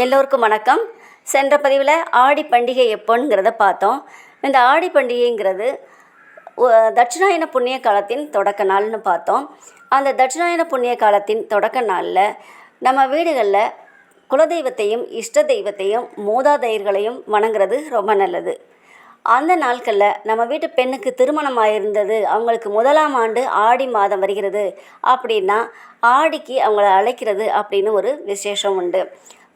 எல்லோருக்கும் வணக்கம். சென்ற பதிவில் ஆடி பண்டிகை எப்போங்கிறத பார்த்தோம். இந்த ஆடி பண்டிகைங்கிறது தட்சிணாயன புண்ணிய காலத்தின் தொடக்க நாள்னு பார்த்தோம். அந்த தட்சிணாயன புண்ணிய காலத்தின் தொடக்க நாளில் நம்ம வீடுகளில் குலதெய்வத்தையும் இஷ்ட தெய்வத்தையும் மூதாதையர்களையும் வணங்குறது ரொம்ப நல்லது. அந்த நாட்களில் நம்ம வீட்டு பெண்ணுக்கு திருமணம் ஆயிருந்தது அவங்களுக்கு முதலாம் ஆண்டு ஆடி மாதம் வருகிறது அப்படின்னா ஆடிக்கு அவங்கள அழைக்கிறது அப்படின்னு ஒரு விசேஷம் உண்டு.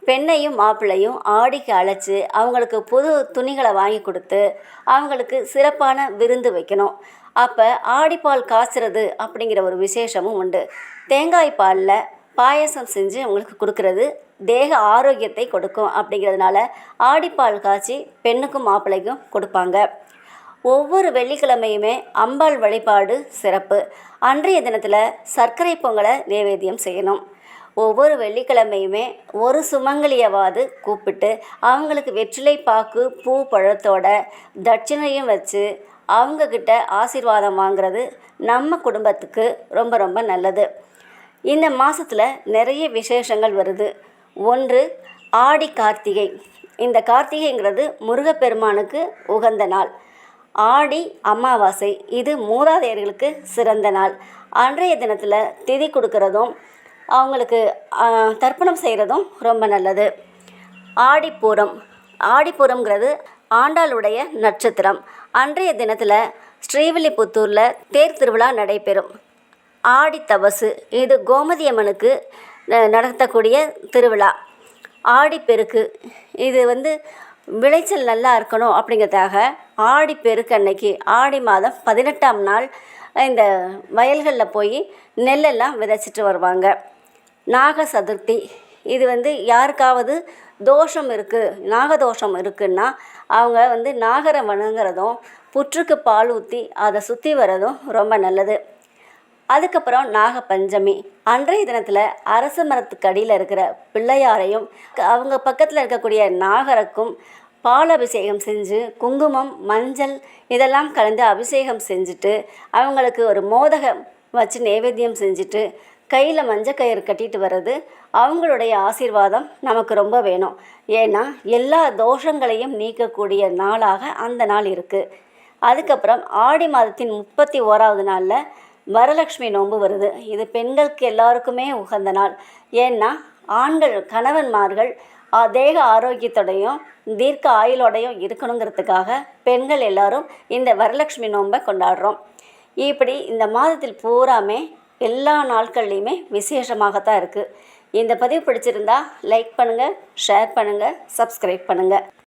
பெண்ணையும் மாப்பிள்ளையும் ஆடிக்கு அழைச்சி அவங்களுக்கு புது துணிகளை வாங்கி கொடுத்து அவங்களுக்கு சிறப்பான விருந்து வைக்கணும். அப்போ ஆடிப்பால் காய்ச்சறது அப்படிங்கிற ஒரு விசேஷமும் உண்டு. தேங்காய் பாலில் பாயாசம் செஞ்சு அவங்களுக்கு கொடுக்கறது தேக ஆரோக்கியத்தை கொடுக்கும் அப்படிங்கிறதுனால ஆடிப்பால் காய்ச்சி பெண்ணுக்கும் மாப்பிள்ளைக்கும் கொடுப்பாங்க. ஒவ்வொரு வெள்ளிக்கிழமையுமே அம்பாள் வழிபாடு சிறப்பு. அன்றைய தினத்தில் சர்க்கரை பொங்கலை நைவேத்தியம் செய்யணும். ஒவ்வொரு வெள்ளிக்கிழமையுமே ஒரு சுமங்கலியவாது கூப்பிட்டு அவங்களுக்கு வெற்றிலை பாக்கு பூ பழத்தோட தட்சிணையும் வச்சு அவங்கக்கிட்ட ஆசீர்வாதம் வாங்குறது நம்ம குடும்பத்துக்கு ரொம்ப ரொம்ப நல்லது. இந்த மாதத்தில் நிறைய விசேஷங்கள் வருது. ஒன்று ஆடி கார்த்திகை. இந்த கார்த்திகைங்கிறது முருகப்பெருமானுக்கு உகந்த நாள். ஆடி அமாவாசை இது மூதாதையர்களுக்கு சிறந்த நாள். அன்றைய தினத்தில் திதி கொடுக்கறதும் அவங்களுக்கு தர்ப்பணம் செய்கிறதும் ரொம்ப நல்லது. ஆடிப்பூரம். ஆடிப்பூரம்ங்கிறது ஆண்டாளுடைய நட்சத்திரம். அன்றைய தினத்தில் ஸ்ரீவில்லிபுத்தூரில் தேர் திருவிழா நடைபெறும். ஆடி தபசு இது கோமதி அம்மனுக்கு ந- நடத்தக்கூடிய திருவிழா. ஆடிப்பெருக்கு இது வந்து விளைச்சல் நல்லா இருக்கணும் அப்படிங்கிறதுக்காக ஆடிப்பெருக்கு அன்னைக்கு ஆடி மாதம் பதினெட்டாம் நாள் இந்த வயல்களில் போய் நெல்லெல்லாம் விதைச்சிட்டு வருவாங்க. நாக சதுர்த்தி இது வந்து யாருக்காவது தோஷம் இருக்குது நாகதோஷம் இருக்குன்னா அவங்க வந்து நாகரை வணங்குறதும் புற்றுக்கு பால் ஊற்றி அதை சுற்றி வர்றதும் ரொம்ப நல்லது. அதுக்கப்புறம் நாகப்பஞ்சமி. அன்றைய தினத்தில் அரச மரத்துக்கு அடியில் இருக்கிற பிள்ளையாரையும் க- அவங்க பக்கத்தில் இருக்கக்கூடிய நாகருக்கும் பால் அபிஷேகம் செஞ்சு குங்குமம் மஞ்சள் இதெல்லாம் கலந்து அபிஷேகம் செஞ்சுட்டு அவங்களுக்கு ஒரு மோதகம் வச்சு நைவேத்தியம் செஞ்சுட்டு கையில் மஞ்சள் கயிறு கட்டிட்டு வர்றது அவங்களுடைய ஆசீர்வாதம் நமக்கு ரொம்ப வேணும். ஏன்னா எல்லா தோஷங்களையும் நீக்கக்கூடிய நாளாக அந்த நாள் இருக்குது அதுக்கப்புறம் ஆடி மாதத்தின் முப்பத்தி ஓராவது நாளில் வரலட்சுமி நோன்பு வருது. இது பெண்களுக்கு எல்லாருக்குமே உகந்த நாள். ஏன்னா ஆண்கள் கணவன்மார்கள் தேக ஆரோக்கியத்தோடையும் தீர்க்க ஆயுளோடையும் இருக்கணுங்கிறதுக்காக பெண்கள் எல்லாரும் இந்த வரலட்சுமி நோன்பை கொண்டாடுறோம். இப்படி இந்த மாதத்தில் பூராமே எல்லா நாட்கள்லையுமே விசேஷமாகத்தான் இருக்குது இந்த பதிவு பிடிச்சிருந்தா லைக் பண்ணுங்கள் ஷேர் பண்ணுங்கள் சப்ஸ்கிரைப் பண்ணுங்கள்